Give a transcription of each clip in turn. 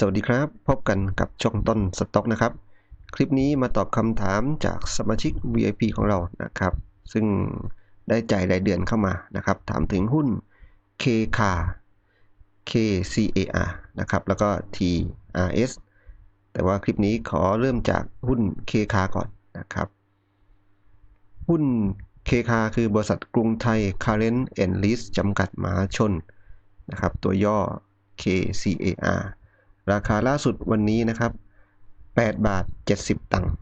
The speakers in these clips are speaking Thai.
สวัสดีครับ พบกันกับช่องต้นสต็อกนะครับ คลิปนี้มาตอบคำถามจากสมาชิก VIP ของเรานะครับ ซึ่งได้จ่ายรายเดือนเข้ามานะครับ ถามถึงหุ้น KK KCAR นะครับ แล้วก็ TRS แต่ว่าคลิปนี้ขอเริ่มจากหุ้น KK ก่อนนะครับ หุ้น KK คือบริษัทกรุงไทย Current and Lease จำกัดมหาชนนะครับ ตัวย่อ KCAR ราคาล่าสุดวันนี้นะครับ 8 บาท 70 ตังค์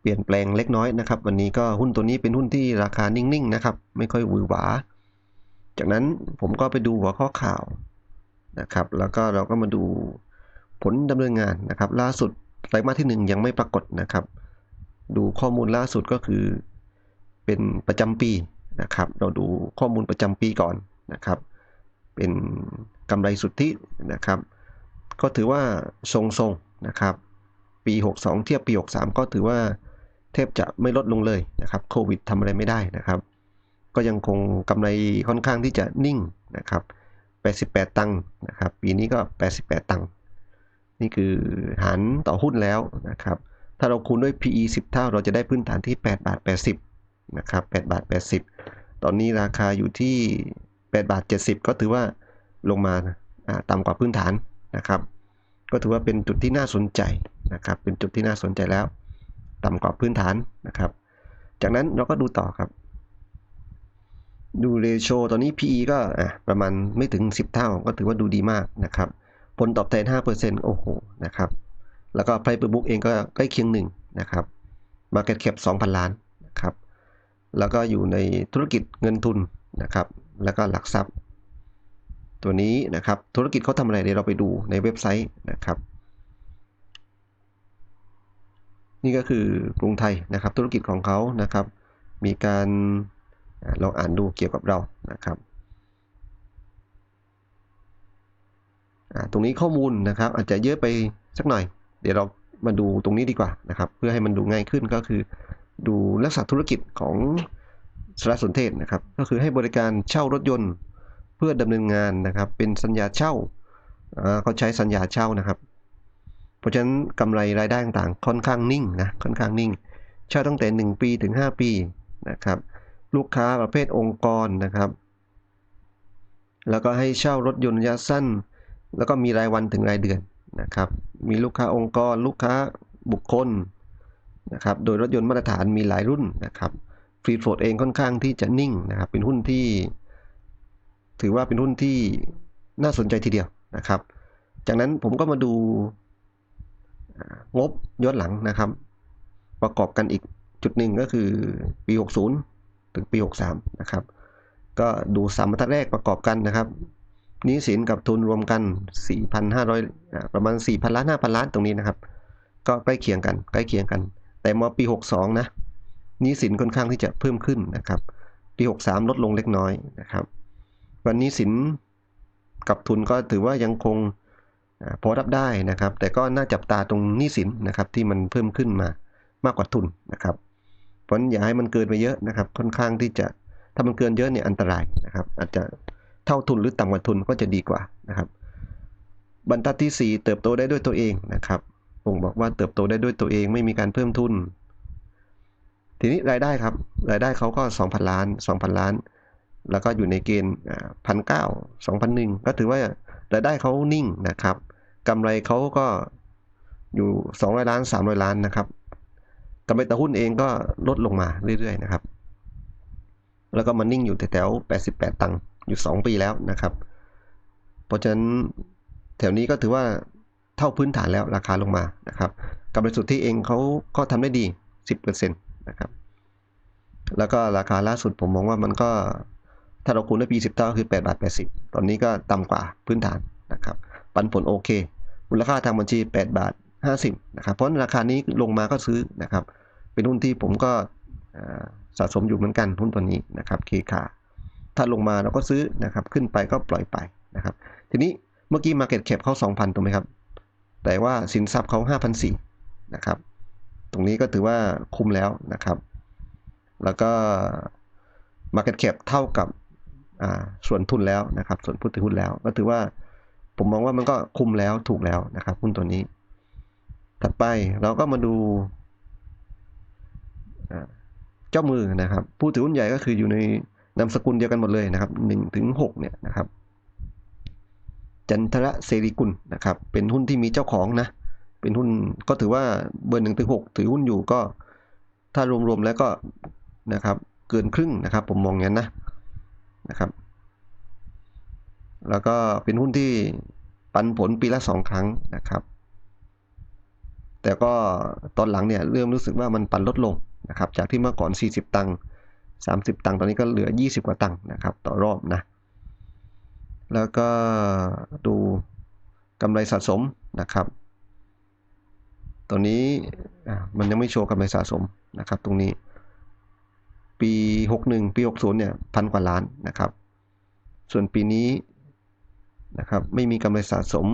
เปลี่ยนแปลงเล็กน้อยนะครับ วันนี้ก็หุ้นตัวนี้เป็นหุ้นที่ราคานิ่งๆนะครับ ไม่ค่อยหวือหวา จากนั้นผมก็ไปดูหัวข้อข่าวนะครับ แล้วก็เราก็มาดูผลดำเนินงานนะครับ ล่าสุดไตรมาสที่ 1 ยังไม่ปรากฏนะครับ ดูข้อมูลล่าสุดก็คือเป็นประจำปีนะครับ เราดูข้อมูลประจำปีก่อนนะครับ เป็น กำไรสุทธินะครับ ก็ถือว่าทรงๆนะครับ ปี 62 เทียบปี 63 ก็ถือว่าแทบจะไม่ลดลงเลยนะครับโควิดทำอะไรไม่ได้นะครับ ก็ยังคงกำไรค่อนข้างที่จะนิ่งนะครับ 88 ตังค์นะครับ ปีนี้ก็ 88 ตังค์นี่คือหารต่อหุ้นแล้วนะครับ ถ้าเราคูณด้วย PE 10 เท่า เราจะได้พื้นฐานที่ 8 บาท 80 นะครับ 8 บาท 80 ตอนนี้ราคาอยู่ที่ 8 บาท 70 ก็ถือว่า ลงมาต่ำกว่าพื้นฐานนะครับ ก็ถือว่าเป็นจุดที่น่าสนใจนะครับ เป็นจุดที่น่าสนใจแล้ว ต่ำกว่าพื้นฐานนะครับ จากนั้นเราก็ดูต่อครับ ดูเรโชตอนนี้ PE ก็ประมาณไม่ถึง 10 เท่า ก็ถือว่าดูดีมากนะครับ ผลตอบแทน 5%โอ้โหนะครับ แล้วก็ Price per book เองก็ใกล้เคียงหนึ่งนะครับ Market cap 2,000 ล้านนะครับ แล้วก็อยู่ในธุรกิจเงินทุนนะครับ แล้วก็หลักทรัพย์ ตัวนี้นะครับ ธุรกิจเขาทำอะไรเดี๋ยวเราไปดูในเว็บไซต์นะครับ นี่ก็คือกรุงไทยนะครับ ธุรกิจของเขานะครับ มีการลองอ่านดูเกี่ยวกับเรานะครับตรงนี้ข้อมูลนะครับ อาจจะเยอะไปสักหน่อย เดี๋ยวเรามาดูตรงนี้ดีกว่านะครับ เพื่อให้มันดูง่ายขึ้นก็คือ ดูลักษณะธุรกิจของสารสนเทศนะครับ ก็คือให้บริการเช่ารถยนต์ พื่อดำเนินงานนะครับ เป็นสัญญาเช่าเขาใช้สัญญาเช่านะครับ เพราะฉะนั้นกำไรรายได้ต่างๆ ค่อนข้างนิ่งนะค่อนข้างนิ่ง เช่าตั้งแต่ 1 ปีถึง 5 ปีนะครับ ลูกค้าประเภทองค์กรนะครับ แล้วก็ให้เช่ารถยนต์ระยะสั้น แล้วก็มีรายวันถึงรายเดือนนะครับ มีลูกค้าองค์กร ลูกค้าบุคคลนะครับ โดยรถยนต์มาตรฐานมีหลายรุ่นนะครับฟรีโฟลดเองค่อนข้างที่จะนิ่งนะครับ เป็นหุ้นที่ ถือว่าเป็นหุ้นที่น่าสนใจทีเดียวนะครับ จากนั้นผมก็มาดูงบย้อนหลังนะครับ ประกอบกันอีกจุดหนึ่งก็คือปี 60 ถึงปี 63 นะครับ ก็ดูสามบรรทัดแรกประกอบกันนะครับนี้สินกับทุนรวมกัน 4,500 ประมาณ 4,000 ล้าน 5,000 ล้านตรงนี้นะครับ ก็ใกล้เคียงกัน ใกล้เคียงกัน แต่มาปี 62 นะนี้สินค่อนข้างที่จะเพิ่มขึ้นนะครับ ปี 63 ลดลงเล็กน้อยนะครับ วันนี้สินกับทุนก็ถือว่ายังคงพอรับได้นะครับ แต่ก็น่าจับตาตรงหนี้สินนะครับที่มันเพิ่มขึ้นมามากกว่าทุนนะครับ เพราะอย่าให้มันเกินไปเยอะนะครับ ค่อนข้างที่จะถ้ามันเกินเยอะเนี่ยอันตรายนะครับ อาจจะเท่าทุนหรือต่ำกว่าทุนก็จะดีกว่านะครับ บรรทัดที่ 4 เติบโตได้ด้วยตัวเองนะครับผมบอกว่าเติบโตได้ด้วยตัวเองไม่มีการเพิ่มทุน ทีนี้รายได้ครับรายได้เขาก็ 2,000 ล้าน 2,000 ล้าน แล้วก็อยู่ในเกณฑ์พันเก้าสองพันหนึ่งก็ถือว่ารายได้เขานิ่งนะครับกำไรเขาก็อยู่สองร้อยล้านสามร้อยล้านนะครับกำไรต่อหุ้นเองก็ลดลงมาเรื่อยๆนะครับ แล้วก็มันนิ่งอยู่แถวๆแปดสิบแปดตังค์อยู่สองปีแล้วนะครับ เพราะฉะนั้นแถวนี้ก็ถือว่าเท่าพื้นฐานแล้วราคาลงมานะครับกำไรสุทธิเองเขาก็ทำได้ดี 10%นะครับ แล้วก็ราคาล่าสุดผมมองว่ามันก็ ถ้าเราคูณด้วยปี10เท่าคือ8บาท80 ตอนนี้ก็ต่ำกว่าพื้นฐานนะครับ ปันผลโอเค มูลค่าทางบัญชี 8 บาท 50 นะครับ เพราะราคานี้ลงมาก็ซื้อนะครับ เป็นหุ้นที่ผมก็สะสมอยู่เหมือนกันหุ้นตัวนี้นะครับเคคาถ้าลงมาเราก็ซื้อนะครับ ขึ้นไปก็ปล่อยไปนะครับ ทีนี้เมื่อกี้ Market Cap เขา2,000 ถูกไหมครับ แต่ว่าสินทรัพย์เขา5,400นะครับ ตรงนี้ก็ถือว่าคุ้มแล้วนะครับ แล้วก็ Market Cap เท่ากับ ส่วนทุนแล้วนะครับ ส่วนผู้ถือหุ้นแล้ว ก็ถือว่าผมมองว่ามันก็คุมแล้วถูกแล้วนะครับหุ้นตัวนี้ ถัดไปเราก็มาดูเจ้ามือนะครับ ผู้ถือหุ้นใหญ่ก็คืออยู่ในนามสกุลเดียวกันหมดเลยนะครับหนึ่งถึงหกเนี่ยนะครับ จันทระเสรีกุลนะครับ เป็นหุ้นที่มีเจ้าของนะ เป็นหุ้นก็ถือว่าเบอร์หนึ่งถึงหกถือหุ้นอยู่ก็ ถ้ารวมๆแล้วก็นะครับ เกินครึ่งนะครับ ผมมองอย่างนั้นนะ นะครับ แล้วก็เป็นหุ้นที่ปันผลปีละสองครั้งนะครับ แต่ก็ตอนหลังเนี่ยเริ่มรู้สึกว่ามันปันลดลงนะครับ จากที่เมื่อก่อน 40 ตังค์30 ตังค์ตอนนี้ก็เหลือ 20 กว่าตังค์นะครับ ต่อรอบนะ แล้วก็ดูกำไรสะสมนะครับตัวนี้มันยังไม่โชว์กำไรสะสมนะครับ ตรงนี้ ปี 61 ปี 60 เนี่ยพันกว่าล้านนะครับ ส่วนปีนี้นะครับไม่มีกำไรสะสม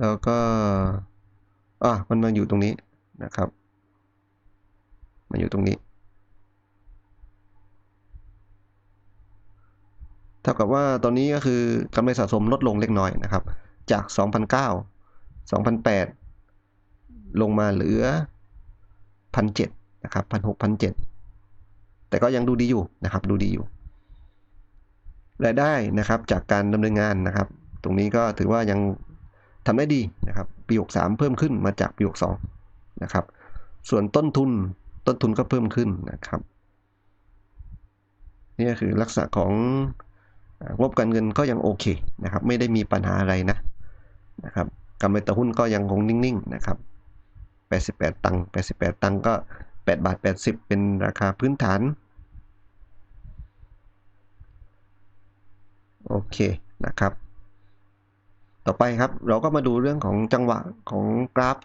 แล้วก็อะมันมาอยู่ตรงนี้นะครับมาอยู่ตรงนี้ เท่ากับว่าตอนนี้ก็คือกำไรสะสมลดลงเล็กน้อยนะครับ จาก 2,009 2,008 ลงมาเหลือ 1,700นะครับ1,600 1,700แต่ก็ยังดูดีอยู่นะครับ ดูดีอยู่รายได้นะครับจากการดำเนินงานนะครับ ตรงนี้ก็ถือว่ายังทำได้ดีนะครับ ปี63เพิ่มขึ้นมาจากปี62นะครับ ส่วนต้นทุนต้นทุนก็เพิ่มขึ้นนะครับนี่คือลักษณะของงบการเงินก็ยังโอเคนะครับ ไม่ได้มีปัญหาอะไรนะนะครับกำไรต่อหุ้นก็ยังคงนิ่งๆนะครับ 88 ตังค์ 88 ตังค์ก็ 8 บาท 80 เป็นราคาพื้นฐาน โอเคนะครับ ต่อไปครับเราก็มาดูเรื่องของจังหวะของกราฟ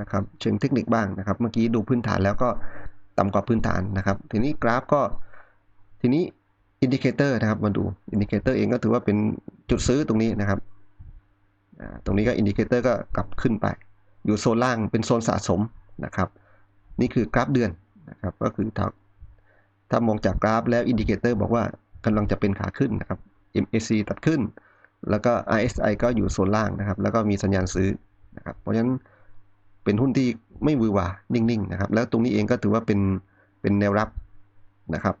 นะครับเชิงเทคนิคบ้างนะครับ เมื่อกี้ดูพื้นฐานแล้วก็ต่ำกว่าพื้นฐานนะครับ ทีนี้กราฟก็ทีนี้อินดิเคเตอร์นะครับมาดูอินดิเคเตอร์เองก็ถือว่าเป็นจุดซื้อตรงนี้นะครับ ตรงนี้ก็อินดิเคเตอร์ก็กลับขึ้นไป อยู่โซนล่างเป็นโซนสะสมนะครับ นี่คือกราฟเดือนนะครับก็คือถ้าถ้ามองจากกราฟแล้วอินดิเคเตอร์บอกว่ากำลังจะเป็นขาขึ้นนะครับ MAC ตัดขึ้น แล้วก็ RSI ก็อยู่โซนล่างนะครับ แล้วก็มีสัญญาณซื้อนะครับเพราะฉะนั้นเป็นหุ้นที่ไม่วือหวานิ่งๆนะครับแล้วตรงนี้เองก็ถือว่าเป็นเป็นแนวรับนะครับ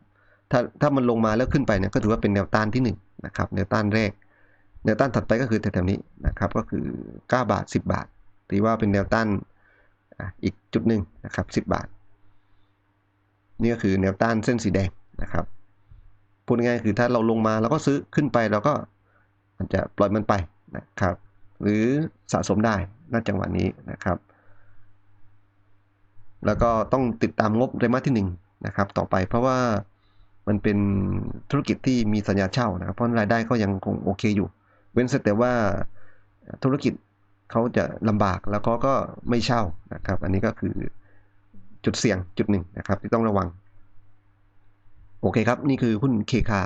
ถ้าถ้ามันลงมาแล้วขึ้นไปเนี่ยก็ถือว่าเป็นแนวต้านที่1นงนะครับแนวต้านแรก แนวต้านถัดไปก็คือแถวๆนี้นะครับก็คือ 9 บาท 10 บาท ถือว่าเป็นแนวต้านอีกจุดหนึ่งนะครับ10 บาท นี่ก็คือแนวต้านเส้นสีแดงนะครับพูดง่ายคือถ้าเราลงมาเราก็ซื้อขึ้นไปเราก็มันจะปล่อยมันไปนะครับ หรือสะสมได้ณจังหวะนี้นะครับ แล้วก็ต้องติดตามงบไตรมาสที่1นะครับต่อไปเพราะว่ามันเป็นธุรกิจที่มีสัญญาเช่านะครับ เพราะรายได้ก็ยังคงโอเคอยู่ เว้นแต่ว่าธุรกิจ เขาจะลำบากแล้วก็ก็ไม่เช่านะครับ อันนี้ก็คือจุดเสี่ยงจุดหนึ่งนะครับ ที่ต้องระวัง โอเคครับ นี่คือหุ้นเคคา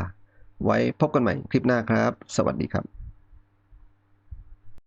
ไว้พบกันใหม่คลิปหน้าครับ สวัสดีครับ